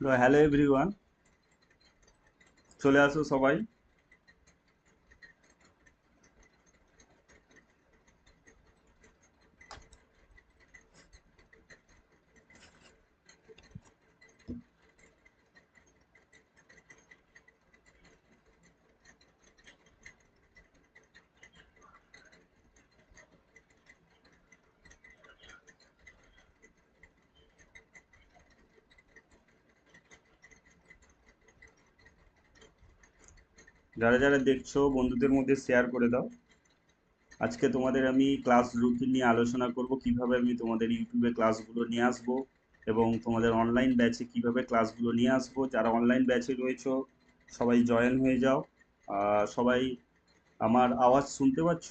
তো hello everyone চলে আসো সবাই। যারা যারা দেখছ, বন্ধুদের মধ্যে শেয়ার করে দাও। আজকে তোমাদের আমি ক্লাস রুটিন নিয়ে আলোচনা করব, কীভাবে আমি তোমাদের ইউটিউবে ক্লাসগুলো নিয়ে আসব এবং তোমাদের অনলাইন ব্যাচে কীভাবে ক্লাসগুলো নিয়ে আসব। যারা অনলাইন ব্যাচে রয়েছো, সবাই জয়েন হয়ে যাও। সবাই আমার আওয়াজ শুনতে পাচ্ছ?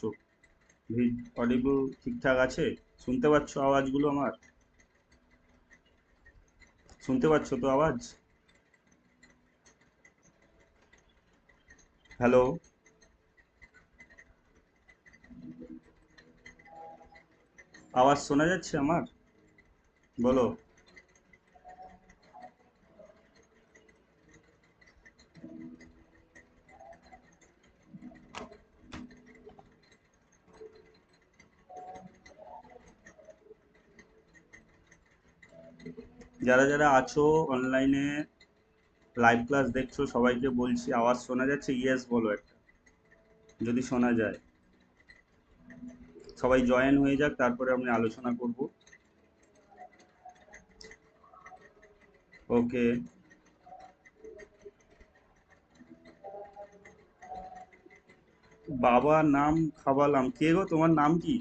অডিবল ঠিকঠাক আছে? শুনতে পাচ্ছ আওয়াজগুলো আমার? শুনতে পাচ্ছ তো আওয়াজ? হ্যালো আওয়াজ শোনা যাচ্ছে আমার বলো যারা যারা আছো অনলাইনে লাইভ ক্লাস দেখছ, সবাইকে বলছি, আওয়াজ শোনা যাচ্ছে? ইয়েস বলো একটা। যদি শোনা যায়। সবাই জয়েন হয়ে যাক, তারপরে আমি আলোচনা করব। ওকে বাবা নাম খাওয়ালাম কে গো? তোমার নাম কি?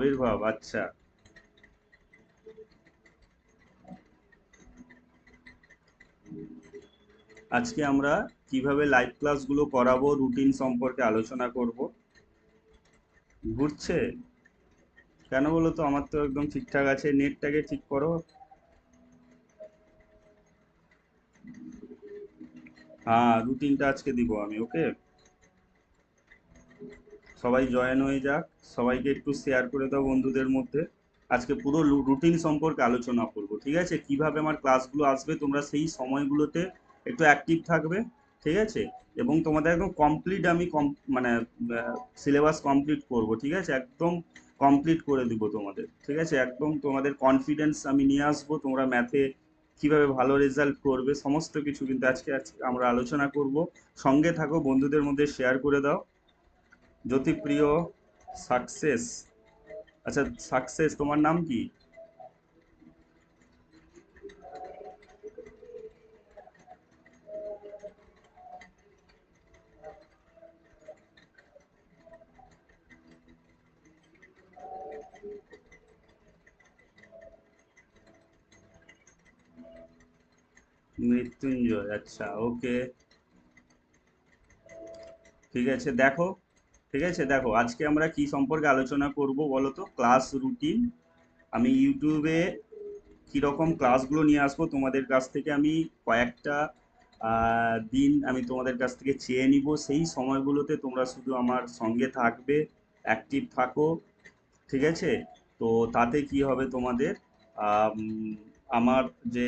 আবির্ভাব আচ্ছা। আজকে আমরা কীভাবে লাইভ ক্লাসগুলো করাবো রুটিন সম্পর্কে আলোচনা করব। ঘুরছে? কেন বলো তো? আমার তো একদম ঠিকঠাক আছে। নেটটাকে ঠিক করো। হ্যাঁ রুটিনটা আজকে দিব আমি ওকে সবাই জয়েন হয়ে যাক। সবাইকে একটু শেয়ার করে দাও বন্ধুদের মধ্যে। আজকে পুরো রুটিন সম্পর্কে আলোচনা করব, ঠিক আছে? কীভাবে আমার ক্লাসগুলো আসবে, তোমরা সেই সময়গুলোতে একটু অ্যাক্টিভ থাকবে, ঠিক আছে? এবং তোমাদের একদম কমপ্লিট আমি কম মানে সিলেবাস কমপ্লিট করব, ঠিক আছে? একদম কমপ্লিট করে দিব তোমাদের, ঠিক আছে? একদম তোমাদের কনফিডেন্স আমি নিয়ে আসব, তোমরা ম্যাথে কীভাবে ভালো রেজাল্ট করবে, সমস্ত কিছু কিন্তু আজকে আজকে আমরা আলোচনা করব। সঙ্গে থাকো, বন্ধুদের মধ্যে শেয়ার করে দাও। জ্যোতিপ্রিয় সাকসেস আচ্ছা সাকসেস তোমার নাম কি মৃত্যুঞ্জয় আচ্ছা ওকে ঠিক আছে দেখো ঠিক আছে? দেখো, আজকে আমরা কি সম্পর্কে আলোচনা করব বলো তো ক্লাস রুটিন। আমি ইউটিউবে কীরকম ক্লাসগুলো নিয়ে আসব তোমাদের কাছ থেকে আমি কয়েকটা দিন আমি তোমাদের কাছ থেকে চেয়ে নিব। সেই সময়গুলোতে তোমরা শুধু আমার সঙ্গে থাকবে অ্যাক্টিভ থাকো, ঠিক আছে? তো তাতে কি হবে তোমাদের? আমার যে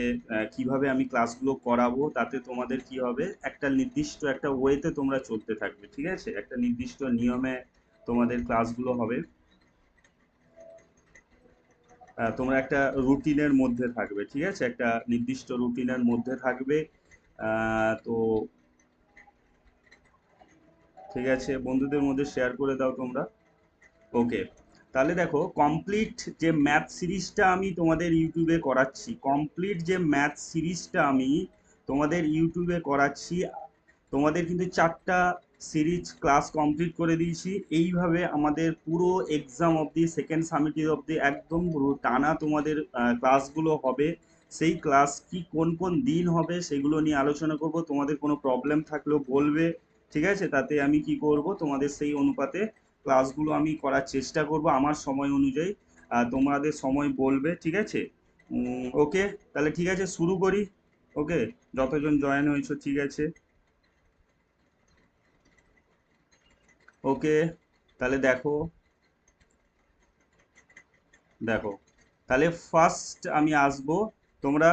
কীভাবে আমি ক্লাসগুলো করাবো, তাতে তোমাদের কি হবে? একটা নির্দিষ্ট একটা ওয়েতে তোমরা চলতে থাকবে, ঠিক আছে? একটা নির্দিষ্ট নিয়মে তোমাদের ক্লাসগুলো হবে। তোমরা একটা রুটিনের মধ্যে থাকবে, ঠিক আছে? একটা নির্দিষ্ট রুটিনের মধ্যে থাকবে। তো ঠিক আছে? বন্ধুদের মধ্যে শেয়ার করে দাও তোমরা। ওকে তাহলে দেখো কমপ্লিট যে ম্যাথ সিরিজটা আমি তোমাদের ইউটিউবে করাচ্ছি কমপ্লিট যে ম্যাথ সিরিজটা আমি তোমাদের ইউটিউবে করাচ্ছি, তোমাদের কিন্তু চারটা সিরিজ ক্লাস কমপ্লিট করে দিয়েছি। এইভাবে আমাদের পুরো এক্সাম অবধি সেকেন্ড সামিটিভ অবধি একদম পুরো টানা তোমাদের ক্লাসগুলো হবে। সেই ক্লাস কি কোন কোন দিন হবে সেগুলো নিয়ে আলোচনা করব। তোমাদের কোনো প্রবলেম থাকলেও বলবে, ঠিক আছে? তাতে আমি কি করব? তোমাদের সেই অনুপাতে ক্লাসগুলো আমি করার চেষ্টা করব আমার সময় অনুযায়ী। তোমাদের সময় বলবে, ঠিক আছে? ওকে? তাহলে ঠিক আছে, শুরু করি। ওকে? যতজন জয়েন হয়েছো, ঠিক আছে? ওকে? তাহলে দেখো। দেখো। তাহলে ফার্স্ট আমি আসব। তোমরা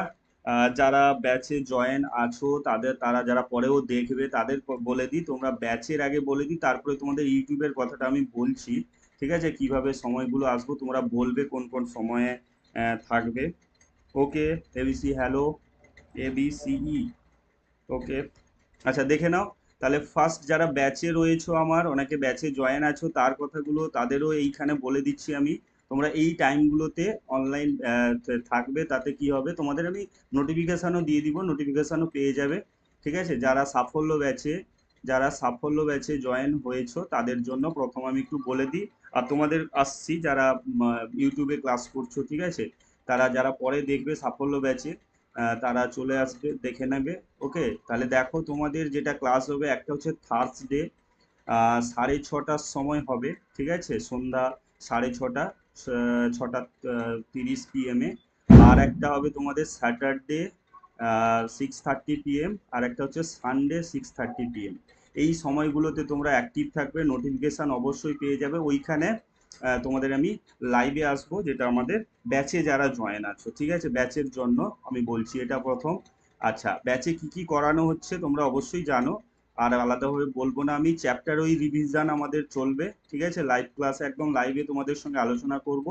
যারা ব্যাচে জয়েন আছো, তাদের, তারা যারা পরেও দেখবে, তাদের বলে দিই, তোমরা ব্যাচের আগে বলে দিই, তারপরে তোমাদের ইউটিউবের কথাটা আমি বলছি, ঠিক আছে? কীভাবে সময়গুলো আসব, তোমরা বলবে কোন কোন সময়ে থাকবে। ওকে এবিসি হ্যালো এবিসিই ওকে আচ্ছা দেখে নাও। তাহলে ফার্স্ট যারা ব্যাচে রয়েছো আমার, অনেকে ব্যাচে জয়েন আছো, তার কথাগুলো তাদেরও এইখানে বলে দিচ্ছি আমি। তোমরা এই টাইমগুলোতে অনলাইন থাকবে, তাতে কি হবে? তোমাদের আমি নোটিফিকেশানও দিয়ে দিব নোটিফিকেশানও পেয়ে যাবে, ঠিক আছে? যারা সাফল্য ব্যাচে যারা সাফল্য ব্যাচে জয়েন হয়েছো, তাদের জন্য প্রথম আমি একটু বলে দিই। আর তোমাদের আসছি, যারা ইউটিউবে ক্লাস করছ, ঠিক আছে? তারা যারা পরে দেখবে সাফল্য ব্যাচে তারা চলে আসবে, দেখে নেবে ওকে তাহলে দেখো তোমাদের যেটা ক্লাস হবে, একটা হচ্ছে থার্সডে সাড়ে ছটার সময় হবে, ঠিক আছে? সন্ধ্যা সাড়ে ছটা ছটা তিরিশ পিএমে আর একটা হবে তোমাদের স্যাটারডে সিক্স থার্টি পিএম আর একটা হচ্ছে সানডে সিক্স থার্টি পিএম এই সময়গুলোতে তোমরা অ্যাক্টিভ থাকবে নোটিফিকেশান অবশ্যই পেয়ে যাবে। ওইখানে তোমাদের আমি লাইভে আসব, যেটা আমাদের ব্যাচে যারা জয়েন আছো, ঠিক আছে? ব্যাচের জন্য আমি বলছি এটা প্রথম। আচ্ছা ব্যাচে কি কি করানো হচ্ছে তোমরা অবশ্যই জানো। আর আলাদাভাবে বলব না, আমি চ্যাপ্টার ওই রিভিশন আমাদের চলবে, ঠিক আছে? লাইভ ক্লাসে একদম লাইভে তোমাদের সঙ্গে আলোচনা করব।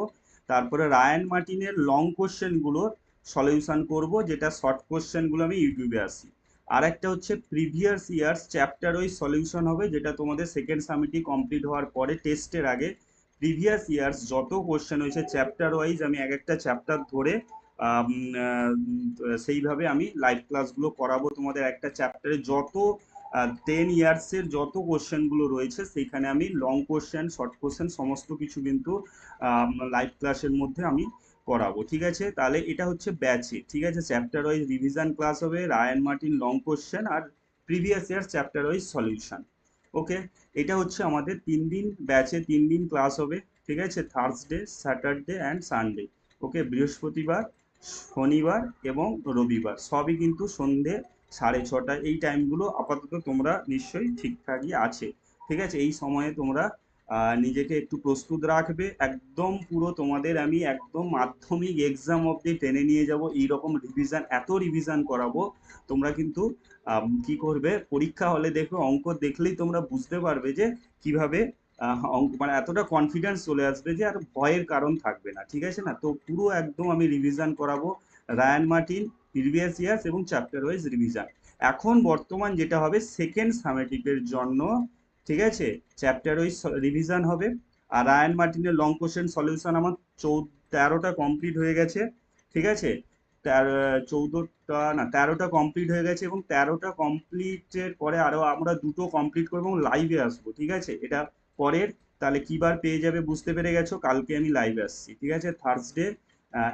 তারপরে রায়ান মার্টিনের লং কোশ্চেনগুলোর সলিউশন করব, যেটা শর্ট কোশ্চেনগুলো আমি ইউটিউবে আসি। আর একটা হচ্ছে প্রিভিয়াস ইয়ার্স চ্যাপ্টার ওই সলিউশন হবে, যেটা তোমাদের সেকেন্ড সামিটি কমপ্লিট হওয়ার পরে টেস্টের আগে প্রিভিয়াস ইয়ার্স যত কোশ্চেন হয়েছে চ্যাপ্টার ওয়াইজ আমি এক একটা চ্যাপ্টার ধরে সেইভাবে আমি লাইভ ক্লাসগুলো করাবো তোমাদের একটা চ্যাপ্টারে যত টেন ইয়ার্সের যত কোশ্চেনগুলো রয়েছে, সেইখানে আমি লং কোশ্চেন শর্ট কোশ্চেন সমস্ত কিছু কিন্তু লাইভ ক্লাসের মধ্যে আমি করাবো, ঠিক আছে? তাহলে এটা হচ্ছে ব্যাচে ঠিক আছে? চ্যাপ্টার ওয়াইজ রিভিশন ক্লাস হবে রায়ান মার্টিন লং কোশ্চেন আর previous year chapter wise solution okay এটা হচ্ছে আমাদের তিন দিন ব্যাচে তিন দিন ক্লাস হবে, ঠিক আছে? Thursday Saturday and Sunday okay বৃহস্পতিবার, শনিবার এবং রবিবার, সবই কিন্তু সন্ধে সাড়ে ছটা, এই টাইমগুলো আপাতত তোমরা নিশ্চয়ই ঠিকঠাকই আছে। ঠিক আছে? এই সময়ে তোমরা নিজেকে একটু প্রস্তুত রাখবে। একদম পুরো তোমাদের আমি একদম মাধ্যমিক এক্সাম অবধি টেনে নিয়ে যাব। এইরকম রিভিশন এত রিভিশন করাবো। তোমরা কিন্তু কি করবে? পরীক্ষা হলে দেখবে, অঙ্ক দেখলেই তোমরা বুঝতে পারবে যে কীভাবে অঙ্ক মানে এতটা কনফিডেন্স চলে আসবে যে আর ভয়ের কারণ থাকবে না। ঠিক আছে না? তো পুরো একদম আমি রিভিশন করাবো। রায়ান মার্টিন প্রিভিয়াস ইয়ার্স এবং চ্যাপ্টার ওয়াইজ রিভিশন এখন বর্তমান যেটা হবে সেকেন্ড সামেটিকের জন্য, ঠিক আছে? চ্যাপ্টার ওয়াইজ রিভিশন হবে। আর রায়ান মার্টিনের লং কোশ্চেন সলিউশন আমার চৌ তেরোটা কমপ্লিট হয়ে গেছে, ঠিক আছে? তেরো চৌদ্দটা, না, তেরোটা কমপ্লিট হয়ে গেছে এবং তেরোটা কমপ্লিটের পরে আরও আমরা দুটো কমপ্লিট করব এবং লাইভে আসব, ঠিক আছে? এটা পরের, তাহলে কিবার পেয়ে যাবে বুঝতে পেরে গেছো? কালকে আমি লাইভে আসছি, ঠিক আছে? থার্সডে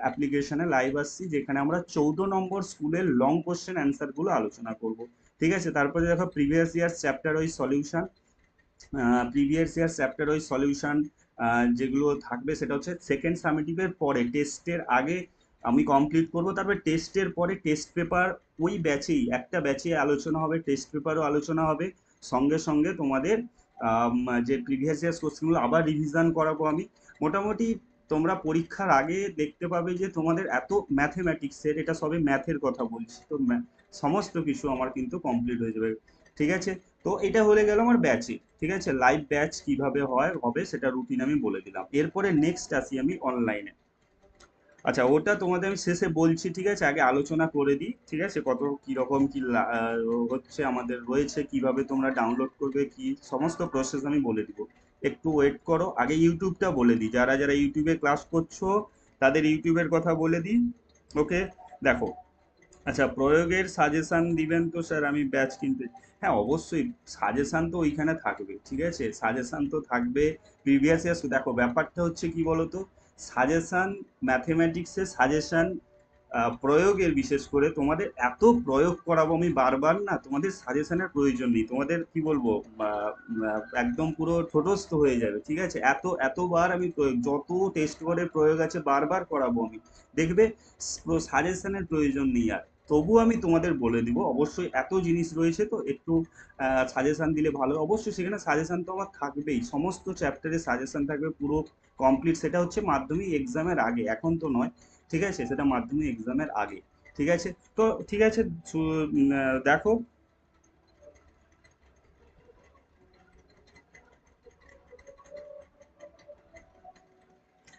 অ্যাপ্লিকেশনে লাইভ আসছি, যেখানে আমরা চৌদ্দ নম্বর স্কুলের লং কোশ্চেন অ্যান্সারগুলো আলোচনা করব। ঠিক আছে? তারপরে দেখো প্রিভিয়াস ইয়ার চ্যাপ্টার ওই সলিউশন প্রিভিয়াস ইয়ার চ্যাপ্টার ওই সলিউশন যেগুলো থাকবে সেটা হচ্ছে সেকেন্ড সামিটিভের পরে টেস্টের আগে আমি কমপ্লিট করব। তারপরে টেস্টের পরে টেস্ট পেপার ওই ব্যাচেই একটা ব্যাচে আলোচনা হবে টেস্ট পেপারও আলোচনা হবে। সঙ্গে সঙ্গে তোমাদের যে প্রিভিয়াস ইয়ার্স কোশ্চেনগুলো আবার রিভিশন করাবো আমি। মোটামুটি তোমরা পরীক্ষার আগে দেখতে পাবে যে তোমাদের এত ম্যাথেম্যাটিক্সের এটা সবে ম্যাথের কথা বলছি, তো সমস্ত কিছু আমার কিন্তু কমপ্লিট হয়ে যাবে, ঠিক আছে? তো এটা হয়ে গেল আমার ব্যাচে ঠিক আছে? লাইভ ব্যাচ কীভাবে হয়, হবে সেটা রুটিন আমি বলে দিলাম। এরপরে নেক্সট আসি আমি অনলাইনে আচ্ছা ওটা তোমাদের আমি শেষে বলছি, ঠিক আছে? আগে আলোচনা করে দিই, ঠিক আছে? কত কীরকম কি হচ্ছে আমাদের রয়েছে, কীভাবে তোমরা ডাউনলোড করবে, কি সমস্ত প্রসেস আমি বলে দিব। একটু ওয়েট করো। আগে ইউটিউবটা বলে দিই। যারা যারা ইউটিউবে ক্লাস করছ, তাদের ইউটিউবের কথা বলে দিই। ওকে দেখো। আচ্ছা প্রয়োগের সাজেশান দিবেন তো স্যার আমি ব্যাচ কিনতে হ্যাঁ অবশ্যই সাজেশান তো ওইখানে থাকবে, ঠিক আছে? সাজেশান তো থাকবে প্রিভিয়াস ইয়ার্স দেখো, ব্যাপারটা হচ্ছে কি বলতো? সাজেশন ম্যাথমেটিক্সের সাজেশন প্রয়োগের, বিশেষ করে তোমাদের এত প্রয়োগ করাবো আমি বারবার না, তোমাদের সাজেশনের প্রয়োজন নেই। তোমাদের কি বলব একদম পুরো ঠোঁটস্থ হয়ে যাবে, ঠিক আছে? এত, এতবার আমি প্রয়োগ, যত টেস্ট করে প্রয়োগ আছে বারবার করাবো আমি। দেখবে সাজেশনের প্রয়োজন নেই আর। তবু আমি তোমাদের বলে দিব, অবশ্যই এত জিনিস রয়েছে তো একটু সাজেশান দিলে ভালো অবশ্যই সেখানে সাজেশান তো আমার থাকবেই। সমস্ত চ্যাপ্টারে সাজেশন থাকবে পুরো কমপ্লিট সেটা হচ্ছে মাধ্যমিক এক্সামের আগে, এখন তো নয়। ঠিক আছে? সেটা মাধ্যমিক এক্সামের আগে, ঠিক আছে? তো ঠিক আছে দেখো।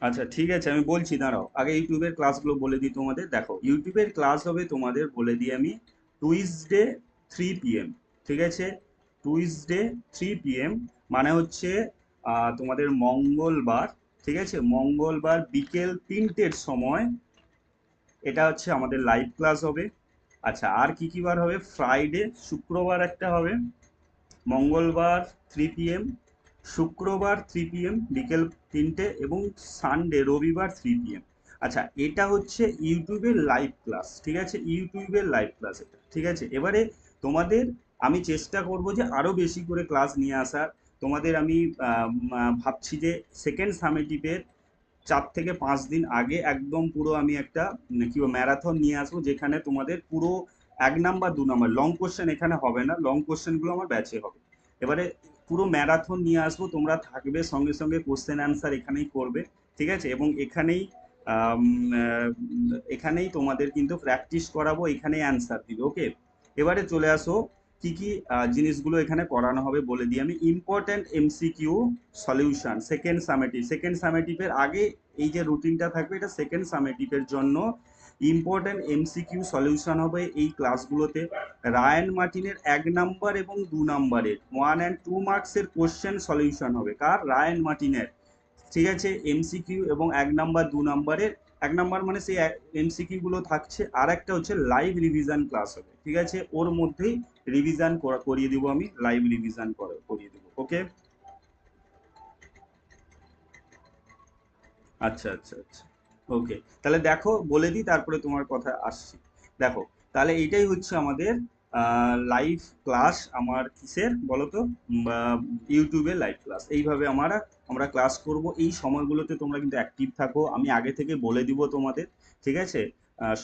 আচ্ছা ঠিক আছে, আমি বলছি, দাঁড়াও। আগে ইউটিউবের ক্লাসগুলো বলে দিই তোমাদের। দেখো ইউটিউবের ক্লাস হবে তোমাদের বলে দিই আমি টুইসডে থ্রি পিএম ঠিক আছে? টুইসডে থ্রি পিএম মানে হচ্ছে তোমাদের মঙ্গলবার ঠিক আছে? মঙ্গলবার বিকেল তিনটের সময় এটা হচ্ছে আমাদের লাইভ ক্লাস হবে। আচ্ছা আর কি কি বার হবে? ফ্রাইডে শুক্রবার একটা হবে। মঙ্গলবার থ্রি পিএম শুক্রবার থ্রি পিএম বিকেল তিনটে এবং সানডে রবিবার থ্রি পিএম আচ্ছা এটা হচ্ছে ইউটিউবের লাইভ ক্লাস ঠিক আছে? ইউটিউবের লাইভ ক্লাস এটা, ঠিক আছে? এবারে তোমাদের আমি চেষ্টা করব যে আরও বেশি করে ক্লাস নিয়ে আসার। তোমাদের আমি ভাবছি যে সেকেন্ড সামেটিভের চার থেকে পাঁচ দিন আগে একদম পুরো আমি একটা কি ম্যারাথন নিয়ে আসব, যেখানে তোমাদের পুরো এক নাম্বার, দু নাম্বার লং কোশ্চেন এখানে হবে না লং কোশ্চেনগুলো আমার ব্যাচে হবে। এবারে পুরো ম্যারাথন নিয়ে আসব, তোমরা থাকবে, সঙ্গে সঙ্গে কোশ্চেন অ্যান্সার এখানেই করবে, ঠিক আছে? এবং এখানেই এখানেই তোমাদের কিন্তু প্র্যাকটিস করাবো, এখানেই অ্যান্সার দিবে ওকে এবারে চলে আসো কি কি জিনিসগুলো এখানে করানো হবে বলে দিই আমি। Important MCQ solution second summative second সামেটিভের আগে এই যে রুটিনটা থাকবে, এটা সেকেন্ড সামেটিভের জন্য ইম্পর্ট্যান্ট এমসিকিউ সলিউশন হবে এই ক্লাসগুলোতে রায়ান মার্টিনের এক নাম্বার এবং দু নাম্বারের ওয়ান অ্যান্ড টু মার্কসের কোশ্চেন সলিউশন হবে। কার? রায়ান মার্টিনের ঠিক আছে এমসিকিউ এবং এক নাম্বার দু নাম্বারের এক নাম্বার মানে সেই এমসিকিউ গুলো থাকছে, আর একটা হচ্ছে লাইভ রিভিশন ক্লাস হবে, ঠিক আছে? ওর মধ্যেই রিভিশন করিয়ে দিব আমি লাইভ রিভিশন করিয়ে দিব ওকে আচ্ছা আচ্ছা আচ্ছা ওকে তাহলে দেখো, বলে দিই, তারপরে তোমার কথা আসছি। দেখো, তাহলে এইটাই হচ্ছে আমাদের লাইভ ক্লাস আমার কিসের বলো তো ইউটিউবে লাইভ ক্লাস এইভাবে আমরা আমরা ক্লাস করব। এই সময়গুলোতে তোমরা কিন্তু অ্যাক্টিভ থাকো। আমি আগে থেকে বলে দিব তোমাদের, ঠিক আছে?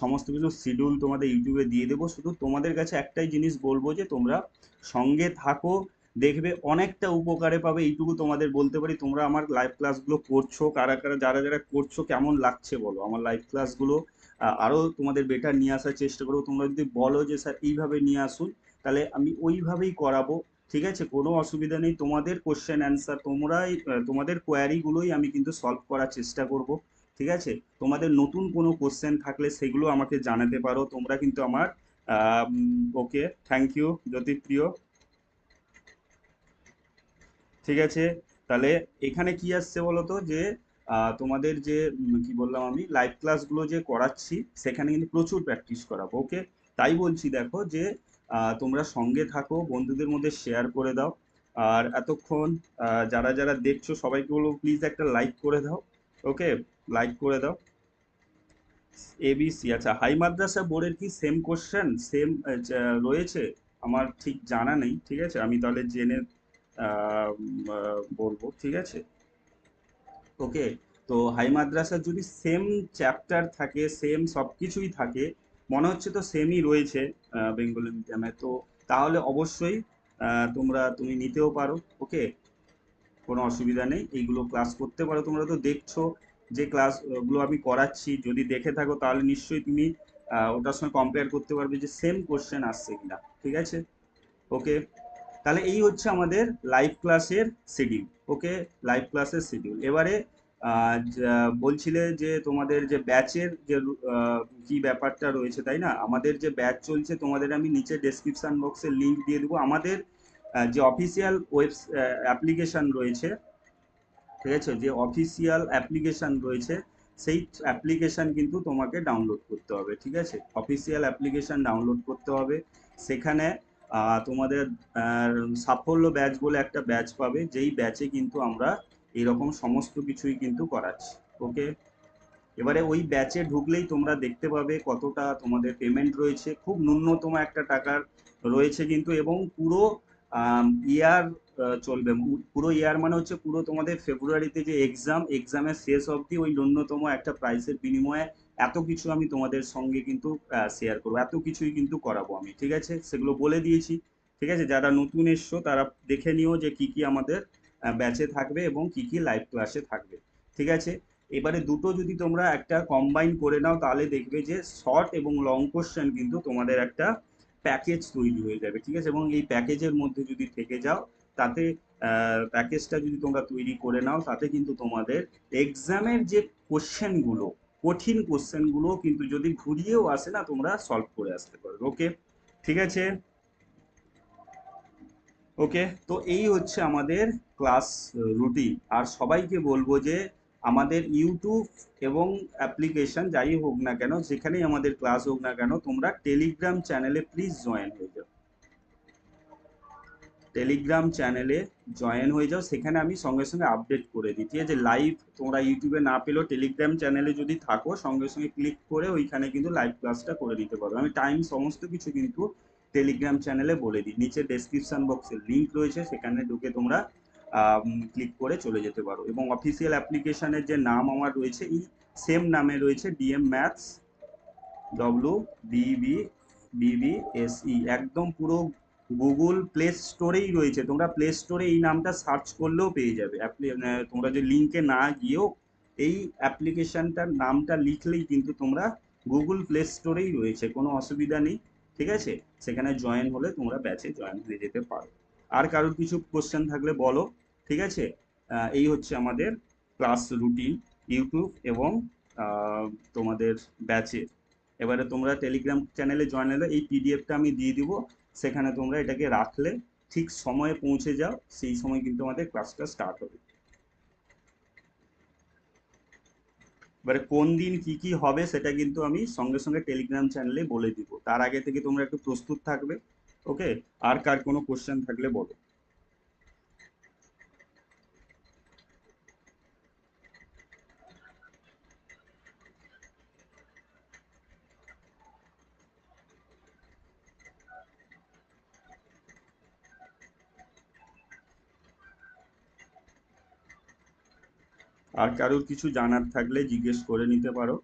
সমস্ত কিছু শিডিউল তোমাদের ইউটিউবে দিয়ে দেবো। শুধু তোমাদের কাছে একটাই জিনিস বলব যে তোমরা সঙ্গে থাকো দেখবে অনেকটা উপকারে পাবে এইটুকু তোমাদের বলতে পারি। তোমরা আমার লাইভ ক্লাসগুলো করছ কারা কারা যারা যারা করছ কেমন লাগছে বলো? আমার লাইভ ক্লাসগুলো আহ, আরও তোমাদের বেটার নিয়ে আসার চেষ্টা করব। তোমরা যদি বলো যে স্যার এইভাবে নিয়ে আসুন তাহলে আমি ওইভাবেই করাবো। ঠিক আছে? কোনো অসুবিধা নেই। তোমাদের কোশ্চেন অ্যান্সার তোমরাই তোমাদের কোয়ারিগুলোই আমি কিন্তু সলভ করার চেষ্টা করব। ঠিক আছে? তোমাদের নতুন কোনো কোশ্চেন থাকলে সেগুলো আমাকে জানাতে পারো। তোমরা কিন্তু আমার ওকে থ্যাংক ইউ জ্যোতিপ্রিয়। ঠিক আছে? তাহলে এখানে কি আসছে বলো তো যে তোমাদের যে কি বললাম আমি লাইভ ক্লাসগুলো যে করাচ্ছি, সেখানে কিন্তু প্রচুর প্র্যাকটিস করাবো ওকে তাই বলছি দেখো যে তোমরা সঙ্গে থাকো, বন্ধুদের মধ্যে শেয়ার করে দাও। আর এতক্ষণ যারা যারা দেখছ, সবাইকে বলব প্লিজ একটা লাইক করে দাও ওকে লাইক করে দাও। এবিসি আচ্ছা হাই মাদ্রাসা বোর্ডের কি সেম কোশ্চেন সেম রয়েছে? আমার ঠিক জানা নেই, ঠিক আছে? আমি তাহলে জেনে বলব, ঠিক আছে? ওকে, তো হাই মাদ্রাসার যদি সেম চ্যাপ্টার থাকে সেম সব কিছুই থাকে, মনে হচ্ছে তো সেমই রয়েছে বেঙ্গলি মিডিয়ামে তো তাহলে অবশ্যই তোমরা, তুমি নিতেও পারো, ওকে? কোনো অসুবিধা নেই, এইগুলো ক্লাস করতে পারো, তোমরা তো দেখছ যে ক্লাসগুলো আমি করাচ্ছি, যদি দেখে থাকো তাহলে নিশ্চয়ই তুমি ওটার সঙ্গে কম্পেয়ার করতে পারবে যে সেম কোশ্চেন আসছে কিনা, ঠিক আছে? ওকে? তাহলে এই হচ্ছে আমাদের লাইভ ক্লাসের শিডিউল ওকে লাইভ ক্লাসের শিডিউল এবারে বলছিলে যে তোমাদের যে ব্যাচের যে কি ব্যাপারটা রয়েছে, তাই না? আমাদের যে ব্যাচ চলছে, তোমাদের আমি নিচে ডেসক্রিপশন বক্সে লিঙ্ক দিয়ে দেবো। আমাদের যে অফিসিয়াল ওয়েব অ্যাপ্লিকেশন রয়েছে, ঠিক আছে? যে অফিসিয়াল অ্যাপ্লিকেশন রয়েছে, সেই অ্যাপ্লিকেশন কিন্তু তোমাকে ডাউনলোড করতে হবে, ঠিক আছে? অফিসিয়াল অ্যাপ্লিকেশন ডাউনলোড করতে হবে। সেখানে তোমাদের সাফল্য ব্যাচ বলে একটা ব্যাচ পাবে, যেই ব্যাচে কিন্তু আমরা এরকম সমস্ত কিছুই কিন্তু করাচ্ছি ওকে এবারে ওই ব্যাচে ঢুকলেই তোমরা দেখতে পাবে কতটা তোমাদের পেমেন্ট রয়েছে, খুব ন্যূনতম একটা টাকার রয়েছে কিন্তু, এবং পুরো ইয়ার চলবে পুরো ইয়ার মানে হচ্ছে পুরো তোমাদের ফেব্রুয়ারিতে যে এক্সাম এক্সামের শেষ অবধি ওই ন্যূনতম একটা প্রাইসের বিনিময়ে এত কিছু আমি তোমাদের সঙ্গে কিন্তু শেয়ার করব। এত কিছুই কিন্তু করাবো আমি, ঠিক আছে? সেগুলো বলে দিয়েছি, ঠিক আছে? যারা নতুন এসছো, তারা দেখে নিও যে কি কি আমাদের ব্যাচে থাকবে এবং কি কি লাইভ ক্লাসে থাকবে, ঠিক আছে? এবারে দুটো যদি তোমরা একটা কম্বাইন করে নাও, তাহলে দেখবে যে শর্ট এবং লং কোশ্চেন কিন্তু তোমাদের একটা প্যাকেজ তৈরি হয়ে যাবে, ঠিক আছে? এবং এই প্যাকেজের মধ্যে যদি থেকে যাও, তাতে প্যাকেজটা যদি তোমরা তৈরি করে নাও, তাতে কিন্তু তোমাদের এক্সামের যে কোশ্চেনগুলো কঠিন কোশ্চেনগুলো কিন্তু যদি ঘুরিয়েও আসে না, তোমরা সলভ করে আসতে পারবে ওকে ঠিক আছে? ওকে তো এই হচ্ছে আমাদের ক্লাস রুটিন আর সবাইকে বলব যে, আমাদের ইউটিউব এবং অ্যাপ্লিকেশন যাই হোক না কেন, যেখানেই আমাদের ক্লাস হোক না কেন, তোমরা টেলিগ্রাম চ্যানেলে প্লিজ জয়েন হয়ে যাও। টেলিগ্রাম চ্যানেলে জয়েন হয়ে যাও, সেখানে আমি সঙ্গে সঙ্গে আপডেট করে দিই। ঠিক আছে? লাইভ তোমরা ইউটিউবে না পেলেও টেলিগ্রাম চ্যানেলে যদি থাকো, সঙ্গে সঙ্গে ক্লিক করে ওইখানে কিন্তু লাইভ ক্লাসটা করে নিতে পারো। আমি টাইম সমস্ত কিছু কিন্তু টেলিগ্রাম চ্যানেলে বলে দিই। নিচে ডেসক্রিপশন বক্সে লিঙ্ক রয়েছে, সেখানে ঢুকে তোমরা ক্লিক করে চলে যেতে পারো। এবং অফিসিয়াল অ্যাপ্লিকেশনের যে নাম আমার রয়েছে, এই সেম নামে রয়েছে ডিএম ম্যাথস ডব্লু বিবি বিবি এসই একদম পুরো গুগল প্লে স্টোরেই রয়েছে। তোমরা প্লে স্টোরে এই নামটা সার্চ করলেও পেয়ে যাবে। তোমরা যে লিঙ্কে না গিয়েও এই অ্যাপ্লিকেশনটার নামটা লিখলেই কিন্তু তোমরা গুগল প্লে স্টোরেই রয়েছে। কোনো অসুবিধা নেই, ঠিক আছে? সেখানে জয়েন হলে তোমরা ব্যাচে জয়েন হয়ে যেতে পারো। আর কারোর কিছু কোশ্চেন থাকলে বলো, ঠিক আছে? এই হচ্ছে আমাদের ক্লাস রুটিন ইউটিউব এবং তোমাদের ব্যাচে এবারে তোমরা টেলিগ্রাম চ্যানেলে জয়েন হলে এই পিডিএফটা আমি দিয়ে দিব। সেখানে তোমরা এটাকে রাখলে ঠিক সময়ে পৌঁছে যাও, সেই সময় কিন্তু আমাদের ক্লাসটা স্টার্ট হবে। এবারে কোন দিন কি কি হবে সেটা কিন্তু আমি সঙ্গে সঙ্গে টেলিগ্রাম চ্যানেলে বলে দিব। তার আগে থেকে তোমরা একটু প্রস্তুত থাকবে ওকে আর কার কোনো কোশ্চেন থাকলে বলো। আর কারোর কিছু জানার থাকলে জিজ্ঞেস করে নিতে পারো।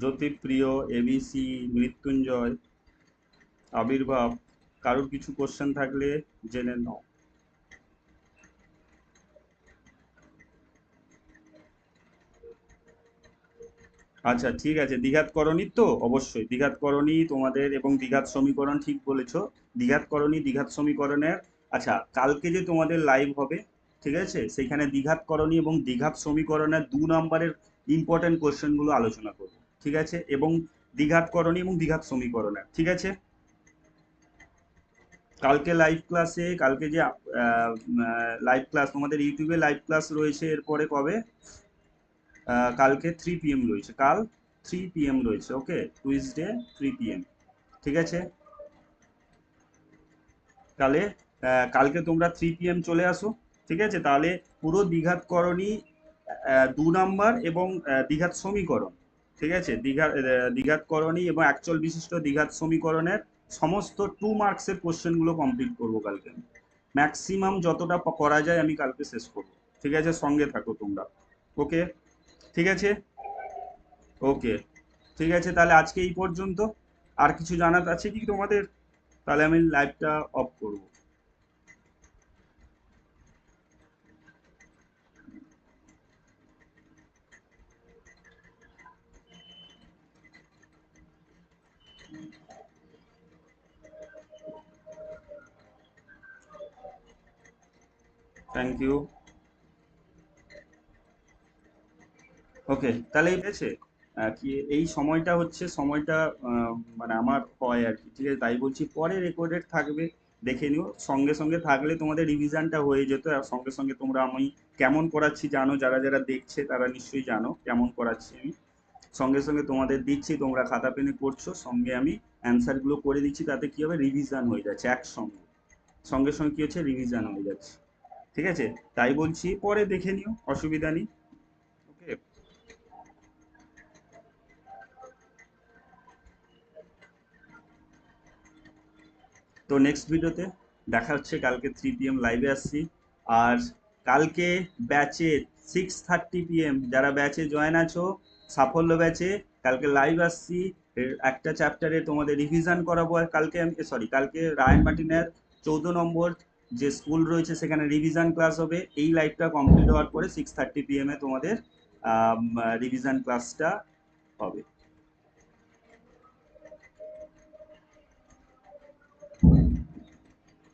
জ্যোতিপ্রিয় এবিসি মৃত্যুঞ্জয়, আবির্ভাব, কারোর কিছু কোশ্চেন থাকলে জেনে নাও। আচ্ছা ঠিক আছে, দ্বিঘাত করণী তো? অবশ্যই, দ্বিঘাত করণী তোমাদের এবং দ্বিঘাত সমীকরণ ঠিক বলেছ। দ্বিঘাত করণী, দ্বিঘাত সমীকরণের আচ্ছা কালকে যে তোমাদের লাইভ হবে, ঠিক আছে সেখানে দ্বিঘাত করণী এবং দ্বিঘাত সমীকরণের দু নম্বরের ইম্পর্টেন্ট কোশ্চেনগুলো আলোচনা করব। ঠিক আছে? এবং দ্বিঘাত করণী এবং দ্বিঘাত সমীকরণের ঠিক আছে? কালকে লাইভ ক্লাসে কালকে যে লাইভ ক্লাস তোমাদের ইউটিউবে লাইভ ক্লাস রয়েছে এরপরে কবে? কালকে থ্রি পিএম রয়েছে। কাল থ্রি পিএম রয়েছে ওকে টুইসডে থ্রি পিএম ঠিক আছে? তাহলে কালকে তোমরা থ্রি পিএম চলে আসো, ঠিক আছে? তাহলে পুরো দ্বিঘাত করণী দু নাম্বার এবং দ্বিঘাত সমীকরণ ঠিক আছে? দীঘা দীঘাত করণী এবং অ্যাকচুয়াল বিশিষ্ট দীঘাত সমীকরণের সমস্ত টু মার্কসের কোশ্চেনগুলো কমপ্লিট করব কালকে আমি। ম্যাক্সিমাম যতটা করা যায় আমি কালকে শেষ করব। ঠিক আছে? সঙ্গে থাকো তোমরা। ওকে ঠিক আছে? ওকে ঠিক আছে? তাহলে আজকে এই পর্যন্ত। আর কিছু জানার আছে কি তোমাদের? তাহলে আমি লাইভটা অফ করব। থ্যাংক ইউ ওকে তাহলে আহ, কি এই সময়টা হচ্ছে সময়টা মানে আমার হয় আর কি ঠিক আছে? তাই বলছি পরে রেকর্ডেড থাকবে দেখে নিও। সঙ্গে সঙ্গে থাকলে তোমাদের রিভিশনটা হয়ে যেত আর সঙ্গে সঙ্গে তোমরা আমি কেমন করাচ্ছি জানো যারা যারা দেখছে তারা নিশ্চয়ই জানো কেমন করাচ্ছি আমি। সঙ্গে সঙ্গে তোমাদের দিচ্ছি তোমরা খাতা পেনে করছ সঙ্গে আমি অ্যান্সারগুলো করে দিচ্ছি তাতে কি হবে? রিভিশন হয়ে যাচ্ছে একসঙ্গে। সঙ্গে সঙ্গে কি হচ্ছে? রিভিশন হয়ে যাচ্ছে। ঠিক আছে? তাই বলছি, পরে দেখে নিও, অসুবিধা নেই। ওকে তো নেক্সট ভিডিওতে দেখা হচ্ছে, কালকে থ্রি পিএম লাইভে আসছি। আর কালকে ব্যাচে সিক্স থার্টি পিএম যারা ব্যাচে জয়েন আছো, সাফল্য ব্যাচে কালকে লাইভ আসছি। একটা চ্যাপ্টারে তোমাদের রিভিশন করাবো, আর কালকে আমি সরি কালকে রায়ন মার্টিনের চৌদ্দ নম্বর যে স্কুল রয়েছে, সেখানে রিভিশন ক্লাস হবে। এই লাইভটা কমপ্লিট হওয়ার পরে সিক্স থার্টি পিএমে তোমাদের রিভিশন ক্লাসটা হবে।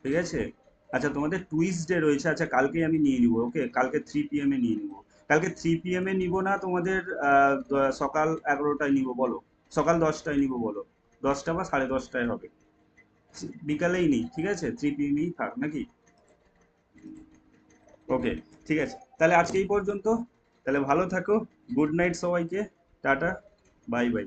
ঠিক আছে? আচ্ছা তোমাদের টুইস ডে রয়েছে। আচ্ছা কালকে আমি নিয়ে নিব। ওকে কালকে থ্রি পিএম এ নিয়ে নিবো। কালকে থ্রি পিএম এ নিবো না, তোমাদের সকাল এগারোটায় নিবো, বলো। সকাল দশটায় নিবো, বলো। দশটা বা সাড়ে দশটায় হবে। বিকালেই নেই, ঠিক আছে? থ্রি পিএমই থাক, নাকি? ওকে ঠিক আছে। তাহলে আজকে এই পর্যন্ত। তাহলে ভালো থাকো। গুড নাইট সবাইকে। টাটা। Bye bye